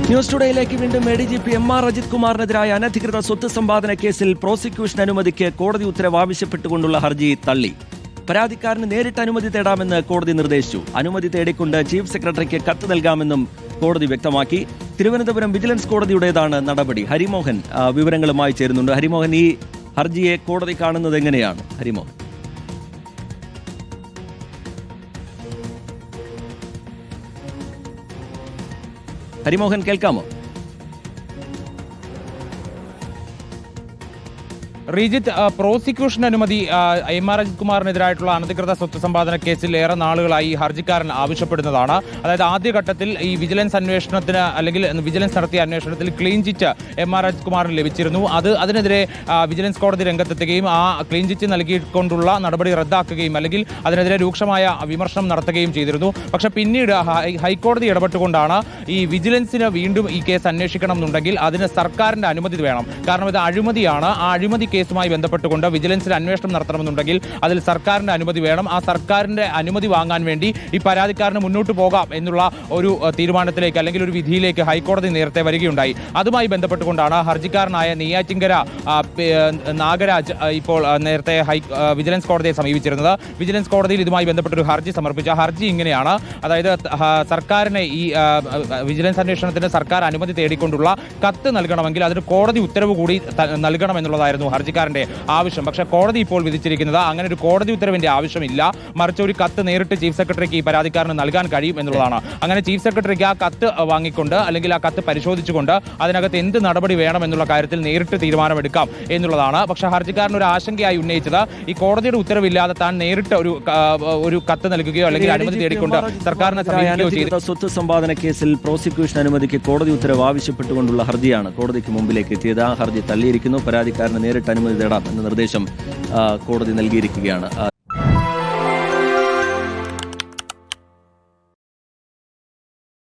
News ടുഡേയിലേക്ക് വീണ്ടും A D G P M R Ajith കുമാറിനെതിരായ അനധികൃത സ്വത്ത് സമ്പാദന കേസിൽ പ്രോസിക്യൂഷൻ അനുമതിക്ക് കോടതി ഉത്തരവ് ആവശ്യപ്പെട്ടുകൊണ്ടുള്ള ഹർജി തള്ളി. പരാതിക്കാരന് നേരിട്ട് അനുമതി തേടാമെന്ന് കോടതി നിർദ്ദേശിച്ചു. അനുമതി തേടിക്കൊണ്ട് ചീഫ് സെക്രട്ടറിക്ക് കത്ത് നൽകാമെന്നും കോടതി വ്യക്തമാക്കി. തിരുവനന്തപുരം വിജിലൻസ് കോടതിയുടേതാണ് നടപടി. ഹരിമോഹൻ വിവരങ്ങളുമായി ചേരുന്നുണ്ട്. ഹരിമോഹൻ ഈ ഹർജിയെ കോടതി കാണുന്നത് എങ്ങനെയാണ്? ഹരിമോഹൻ. ഹരിമോഹൻ കേൾക്കാമോ? റീജിത്ത് പ്രോസിക്യൂഷൻ അനുമതി എം ആർ അജിത് കുമാറിനെതിരായിട്ടുള്ള അനധികൃത സ്വത്ത് സമ്പാദന കേസിൽ ഏറെ നാളുകളായി ഹർജിക്കാരൻ ആവശ്യപ്പെടുന്നതാണ്. അതായത് ആദ്യഘട്ടത്തിൽ ഈ വിജിലൻസ് അന്വേഷണത്തിന് അല്ലെങ്കിൽ വിജിലൻസ് നടത്തിയ അന്വേഷണത്തിൽ clean chit M R Ajith കുമാറിന് ലഭിച്ചിരുന്നു. അത് അതിനെതിരെ വിജിലൻസ് കോടതി രംഗത്തെത്തുകയും ആ ക്ലീൻ ചിറ്റ് നൽകിക്കൊണ്ടുള്ള നടപടി റദ്ദാക്കുകയും അല്ലെങ്കിൽ അതിനെതിരെ രൂക്ഷമായ വിമർശനം നടത്തുകയും ചെയ്തിരുന്നു. പക്ഷെ പിന്നീട് ഹൈക്കോടതി ഇടപെട്ടുകൊണ്ടാണ് ഈ വിജിലൻസിന് വീണ്ടും ഈ കേസ് അന്വേഷിക്കണം എന്നുണ്ടെങ്കിൽ അതിന് സർക്കാരിന്റെ അനുമതി വേണം. കാരണം ഇത് അഴിമതിയാണ്. ആ അഴിമതി കേസുമായി ബന്ധപ്പെട്ടുകൊണ്ട് വിജിലൻസിൽ അന്വേഷണം നടത്തണമെന്നുണ്ടെങ്കിൽ അതിൽ സർക്കാരിന്റെ അനുമതി വേണം. ആ സർക്കാരിന്റെ അനുമതി വാങ്ങാൻ വേണ്ടി ഈ പരാതിക്കാരന് മുന്നോട്ട് പോകാം എന്നുള്ള ഒരു തീരുമാനത്തിലേക്ക് അല്ലെങ്കിൽ ഒരു വിധിയിലേക്ക് ഹൈക്കോടതി നേരത്തെ വരികയുണ്ടായി. അതുമായി ബന്ധപ്പെട്ടുകൊണ്ടാണ് ഹർജിക്കാരനായ നെയ്യാറ്റിങ്കര നാഗരാജ് ഇപ്പോൾ നേരത്തെ ഹൈ വിജിലൻസ് കോടതിയെ സമീപിച്ചിരുന്നത്. വിജിലൻസ് കോടതിയിൽ ഇതുമായി ബന്ധപ്പെട്ടൊരു ഹർജി സമർപ്പിച്ച. ഹർജി ഇങ്ങനെയാണ്. അതായത് സർക്കാരിനെ ഈ വിജിലൻസ് അന്വേഷണത്തിന് സർക്കാർ അനുമതി തേടിക്കൊണ്ടുള്ള കത്ത് നൽകണമെങ്കിൽ അതിന് കോടതി ഉത്തരവ് കൂടി നൽകണമെന്നുള്ളതായിരുന്നു നൽകണം ഹർജിക്കാരന്റെ ആവശ്യം. പക്ഷേ കോടതി ഇപ്പോൾ വിധിച്ചിരിക്കുന്നത് അങ്ങനെ ഒരു കോടതി ഉത്തരവിന്റെ ആവശ്യമില്ല. മറിച്ച് ഒരു കത്ത് നേരിട്ട് ചീഫ് സെക്രട്ടറിക്ക് ഈ പരാതിക്കാരന് നൽകാൻ കഴിയും എന്നുള്ളതാണ്. അങ്ങനെ ചീഫ് സെക്രട്ടറിക്ക് ആ കത്ത് വാങ്ങിക്കൊണ്ട് അല്ലെങ്കിൽ ആ കത്ത് പരിശോധിച്ചുകൊണ്ട് അതിനകത്ത് എന്ത് നടപടി വേണം എന്നുള്ള കാര്യത്തിൽ നേരിട്ട് തീരുമാനമെടുക്കാം എന്നുള്ളതാണ്. പക്ഷേ ഹർജിക്കാരൻ ഒരു ആശങ്കയായി ഉന്നയിച്ചത് ഈ കോടതിയുടെ ഉത്തരവില്ലാതെ താൻ നേരിട്ട് ഒരു ഒരു കത്ത് നൽകുകയോ അല്ലെങ്കിൽ അനുമതി തേടിക്കൊണ്ട് സർക്കാരിനെ സമീപിക്കുകയോ ചെയ്തു. സ്വത്ത് സമ്പാദന കേസിൽ പ്രോസിക്യൂഷൻ അനുമതിക്ക് കോടതി ഉത്തരവ് ആവശ്യപ്പെട്ടുകൊണ്ടുള്ള ഹർജിയാണ് കോടതിക്ക് മുമ്പിലേക്ക് എത്തിയത്. ആ ഹർജി തള്ളിയിരിക്കുന്നു. പരാതിക്കാരനെ നേരിട്ട് അനുമതി തേടാം എന്ന നിർദ്ദേശം കോടതി നൽകിയിരിക്കുകയാണ്.